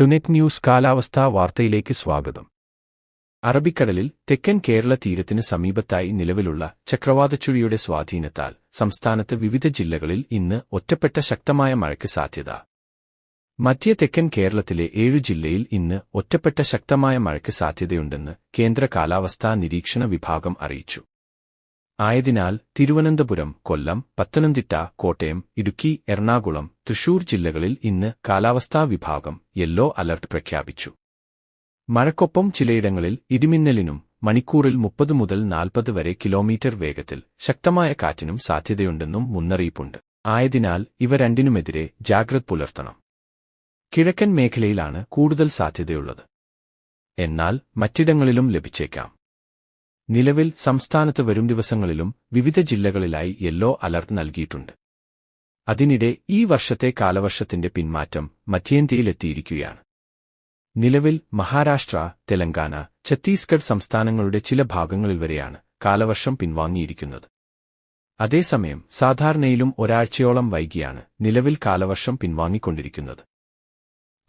ടുനെറ്റ് news കാലാവസ്ഥാ വാർത്തയിലേക്ക് സ്വാഗതം. അറബിക്കടലിൽ തെക്കൻ കേരള തീരത്തിന് സമീപത്തായി നിലവിലുള്ള ചക്രവാതച്ചുഴിയുടെ സ്വാധീനത്താൽ സംസ്ഥാനത്ത് വിവിധ ജില്ലകളിൽ ഇന്ന് ഒറ്റപ്പെട്ട ശക്തമായ മഴയ്ക്ക് സാധ്യത. മധ്യ തെക്കൻ കേരളത്തിലെ ഏഴു ജില്ലയിൽ ഇന്ന് ഒറ്റപ്പെട്ട ശക്തമായ മഴയ്ക്ക് സാധ്യതയുണ്ടെന്ന് കേന്ദ്ര കാലാവസ്ഥാ നിരീക്ഷണ വിഭാഗം അറിയിച്ചു. ആയതിനാൽ തിരുവനന്തപുരം കൊല്ലം പത്തനംതിട്ട കോട്ടയം ഇടുക്കി എറണാകുളം തൃശൂർ ജില്ലകളിൽ ഇന്ന് കാലാവസ്ഥാ വിഭാഗം യെല്ലോ അലർട്ട് പ്രഖ്യാപിച്ചു. മഴക്കൊപ്പം ചിലയിടങ്ങളിൽ ഇടിമിന്നലിനും മണിക്കൂറിൽ മുപ്പത് മുതൽ നാൽപ്പത് വരെ കിലോമീറ്റർ വേഗത്തിൽ ശക്തമായ കാറ്റിനും സാധ്യതയുണ്ടെന്നും മുന്നറിയിപ്പുണ്ട്. ആയതിനാൽ ഇവ രണ്ടിനുമെതിരെ ജാഗ്രത പുലർത്തണം. കിഴക്കൻ മേഖലയിലാണ് കൂടുതൽ സാധ്യതയുള്ളത്. എന്നാൽ മറ്റിടങ്ങളിലും ലഭിച്ചേക്കാം. നിലവിൽ സംസ്ഥാനത്ത് വരും ദിവസങ്ങളിലും വിവിധ ജില്ലകളിലായി യെല്ലോ അലർട്ട് നൽകിയിട്ടുണ്ട്. അതിനിടെ ഈ വർഷത്തെ കാലവർഷത്തിന്റെ പിന്മാറ്റം മധ്യേന്ത്യയിലെത്തിയിരിക്കുകയാണ്. നിലവിൽ മഹാരാഷ്ട്ര തെലങ്കാന ഛത്തീസ്ഗഡ് സംസ്ഥാനങ്ങളുടെ ചില ഭാഗങ്ങളിൽ വരെയാണ് കാലവർഷം പിൻവാങ്ങിയിരിക്കുന്നത്. അതേസമയം സാധാരണയിലും ഒരാഴ്ചയോളം വൈകിയാണ് നിലവിൽ കാലവർഷം പിൻവാങ്ങിക്കൊണ്ടിരിക്കുന്നത്.